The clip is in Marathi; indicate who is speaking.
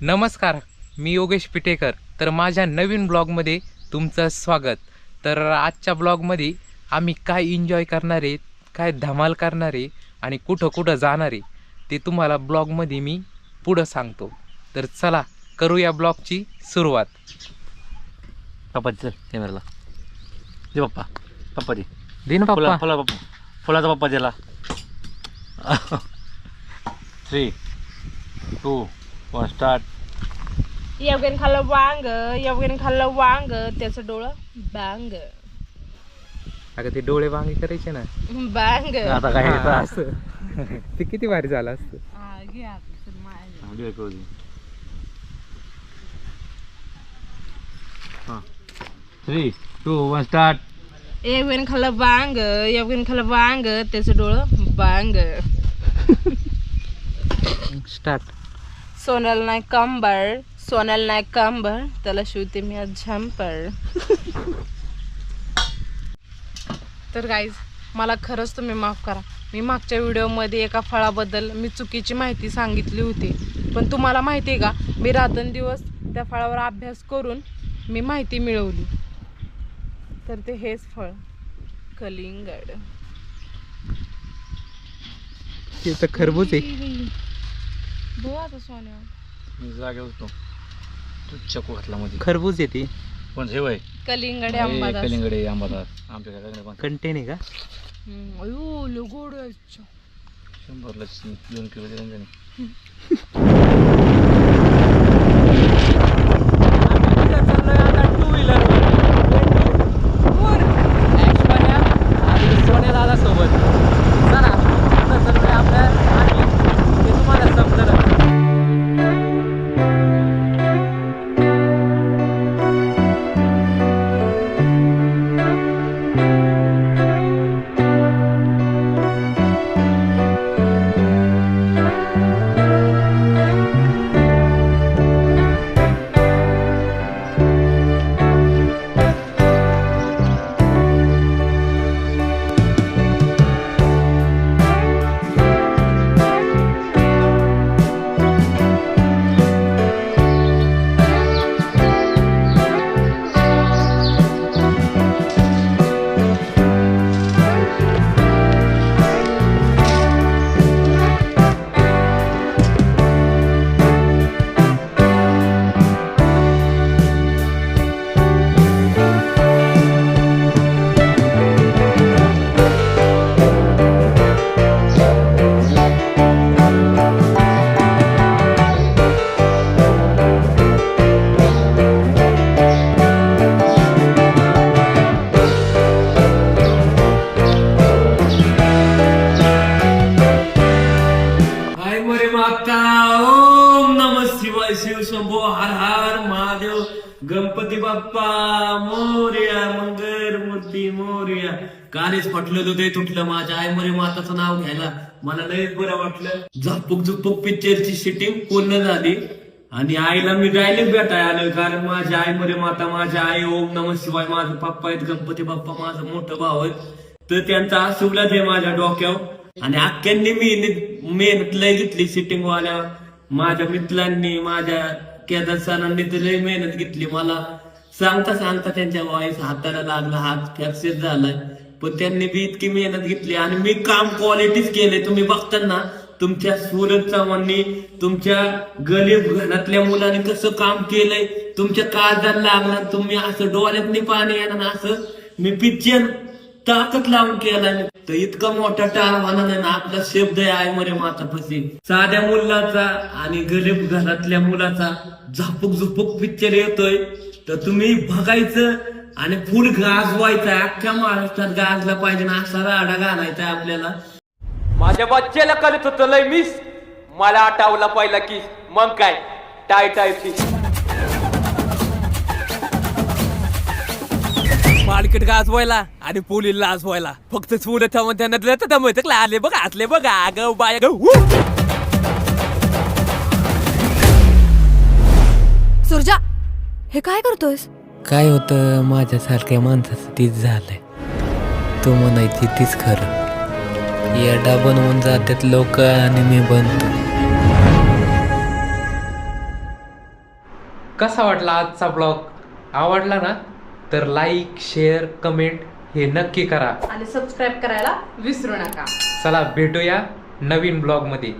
Speaker 1: नमस्कार मी योगेश पिटेकर. तर माझ्या नवीन ब्लॉगमध्ये तुमचं स्वागत. तर आजच्या ब्लॉगमध्ये आम्ही काय एन्जॉय करणार आहे काय धमाल करणार आहे आणि कुठं कुठं जाणार आहे ते तुम्हाला ब्लॉगमध्ये मी पुढं सांगतो. तर चला करूया ब्लॉगची सुरुवात.
Speaker 2: पप्पा चल कॅमेराला दे पप्पा. पप्पा दे
Speaker 1: दे ना
Speaker 2: फुला
Speaker 1: पप्पा.
Speaker 2: फुला पप्पा. फुलाचा पप्पा दिला. थ्री टू वन स्टार्ट
Speaker 3: येवगेन खाल्लं वांग येवगेन खाल्लं वांग त्याचं डोळं बांग.
Speaker 1: अगं ते डोळे वांगे करायचे ना.
Speaker 3: बांग.
Speaker 2: आता काय येतं?
Speaker 1: असं. ते किती भारी झालं असतं.
Speaker 2: हां. थ्री टू वन स्टार्ट
Speaker 3: येवगेन खाल्लं वांग येवगेन खाल्लं वांग त्याचं डोळं बांग.
Speaker 1: स्टार्ट
Speaker 3: सोनल नाही कंबर सोनल नाही कंबर त्याला शिवते मी आज झंपर. तर गाईज मला खरंच तुम्ही माफ करा. मी मागच्या व्हिडिओमध्ये एका फळाबद्दल मी चुकीची माहिती सांगितली होती. पण तुम्हाला माहिती आहे का मी रात्रंदिवस त्या फळावर अभ्यास करून मी माहिती मिळवली. तर ते हेच फळ कलिंगड.
Speaker 1: ते तर खरबूज आहे.
Speaker 3: आता सोन्या.
Speaker 2: मी जागे होतो. तू चकू घातला मध्ये
Speaker 1: खरबूज आहे ती.
Speaker 2: पण हे वय.
Speaker 3: कलिंगडे आंबा
Speaker 2: कलिंगडे आंबादास. आमच्याकडे पण.
Speaker 1: कंटेन आहे का?
Speaker 3: अयो लय गोड आहे. अच्छा.
Speaker 2: शंभरला दोन किलो दिलं त्याने
Speaker 4: शंभो हर हर महादेव. गणपती बाप्पा मोर्या मंगर मूर्ती मोर्या. कानेच फटलं ते तुटलं माझ्या आई मरे माताचं नाव घ्यायला. मला लयच बरं वाटलं. झपक झुपक पिक्चरची शूटिंग पूर्ण झाली. आणि आईला मी डायलेक्ट भेटाय आलो कारण माझी आई मरे माता माझ्या आई ओम नम शिवाय माझा पप्पा आहेत गणपती बाप्पा माझा मोठं भाव आहे तर त्यांचा आशीर्वाद आहे माझ्या डोक्यावर. आणि अख्ख्यांनी मी मेहनत लय घेतली सिटिंग वाल्या. माझ्या मित्रांनी माझ्या केदार सरांनी तर लय मेहनत घेतली. मला सांगता सांगता त्यांच्या वॉइस हाताला लागला हात फ्रॅक्चर झालाय पण त्यांनी बी इतकी मेहनत घेतली आणि मी काम क्वालिटीच केले. तुम्ही बघताना तुमच्या सूरज चव्हाणनी तुमच्या गरीब घरातल्या मुलांनी कसं काम केलंय. तुमच्या काळजाला लागला तुम्ही असं डोळ्यातनी पाणी येणार असं मी पिक्चर ताकद लावून केला तर इतका मोठा टाळवाना नाही ना आपला शब्द आहे मरे मातापशी साध्या मुलाचा आणि गरीब घरातल्या मुलाचा झापूक झुपूक पिक्चर येतोय. तर तुम्ही बघायचं आणि फुल गाजवायचा. अख्ख्या महाराष्ट्रात गाजला पाहिजे ना असा राडा घालायचा आपल्याला.
Speaker 5: माझ्या बच्चेला कळत होतं लय मिस मला आटावला पाहिला की मग काय? टाय टाय मार्केट गाजवायला आणि पोलीला लाजवायला फक्त चुलं थांबून त्यांना दिलं तर दमत आले बघा आतले बघा ग बाय ग
Speaker 6: सुरजा हे काय करतोयस?
Speaker 7: काय होतं माझ्यासारख्या माणसाचं तीच झालंय. तू म्हणायची तीच खरं. येडा बनवून जातात लोक आणि मी बनतो.
Speaker 1: कसा वाटला आजचा ब्लॉग? आवडला ना? तर लाईक शेअर कमेंट हे नक्की करा.
Speaker 3: आणि सबस्क्राईब करायला विसरू नका.
Speaker 1: चला भेटूया नवीन ब्लॉगमध्ये